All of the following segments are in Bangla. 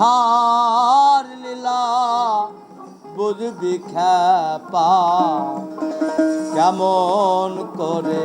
হার লীলা, বুঝবি খ্যাপা, কেমন করে?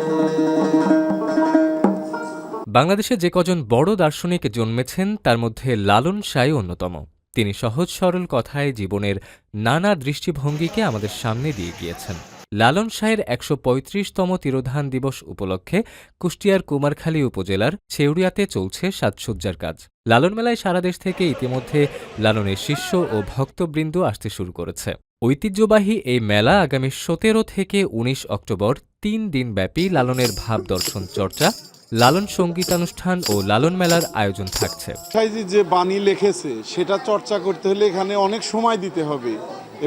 বাংলাদেশে যে কজন বড় দার্শনিক জন্মেছেন, তার মধ্যে লালন সাই অন্যতম। তিনি সহজ সরল কথায় জীবনের নানা দৃষ্টিভঙ্গিকে আমাদের সামনে দিয়ে গিয়েছেন। লালন শাহের একশো পঁয়ত্রিশতম তিরোধান দিবস উপলক্ষে কুষ্টিয়ার কুমারখালী উপজেলার ছেউড়িয়াতে চলছে সাজসজ্জার কাজ। লালন মেলায় সারা দেশ থেকে ইতিমধ্যে লালনের শিষ্য ও ভক্তবৃন্দ আসতে শুরু করেছে। ঐতিহ্যবাহী এই মেলা আগামী সতেরো থেকে ১৯ অক্টোবর তিন দিনব্যাপী লালনের ভাব দর্শন চর্চা, লালন সঙ্গীতানুষ্ঠান ও লালন মেলার আয়োজন থাকছে। যে বাণী লিখেছে, সেটা চর্চা করতে হলে এখানে অনেক সময় দিতে হবে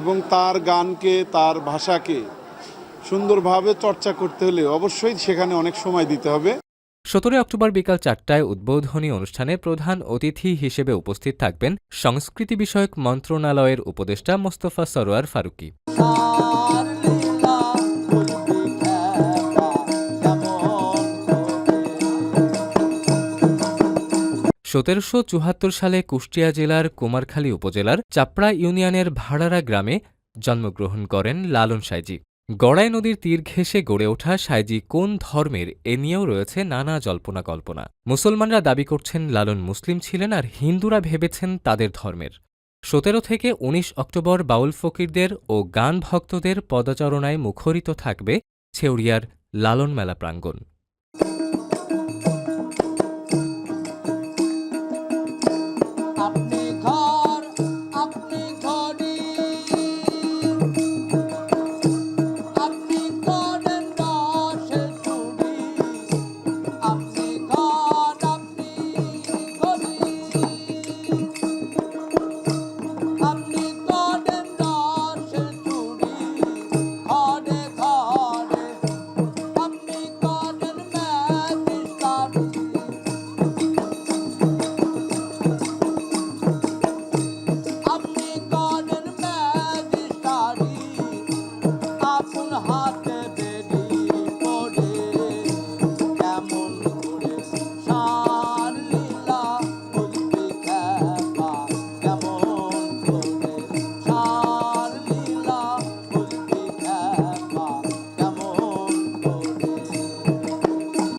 এবং তার গানকে, তার ভাষাকে সুন্দরভাবে চর্চা করতে হলে অবশ্যই সেখানে অনেক সময় দিতে হবে। সতেরোই অক্টোবর বিকাল চারটায় উদ্বোধনী অনুষ্ঠানে প্রধান অতিথি হিসেবে উপস্থিত থাকবেন সংস্কৃতি বিষয়ক মন্ত্রণালয়ের উপদেষ্টা মোস্তফা সরোয়ার ফারুকি। সতেরোশো চুহাত্তর সালে কুষ্টিয়া জেলার কুমারখালী উপজেলার চাপড়া ইউনিয়নের ভাড়ারা গ্রামে জন্মগ্রহণ করেন লালন সাইজি। গড়াই নদীর তীর ঘেঁষে গড়ে ওঠা সাইজি কোন ধর্মের এ নিয়েও রয়েছে নানা জল্পনা কল্পনা। মুসলমানরা দাবি করছেন লালন মুসলিম ছিলেন আর হিন্দুরা ভেবেছেন তাদের ধর্মের। সতেরো থেকে ১৯ অক্টোবর বাউল ফকিরদের ও গান ভক্তদের পদচারণায় মুখরিত থাকবে ছেউড়িয়ার লালন মেলা প্রাঙ্গণ।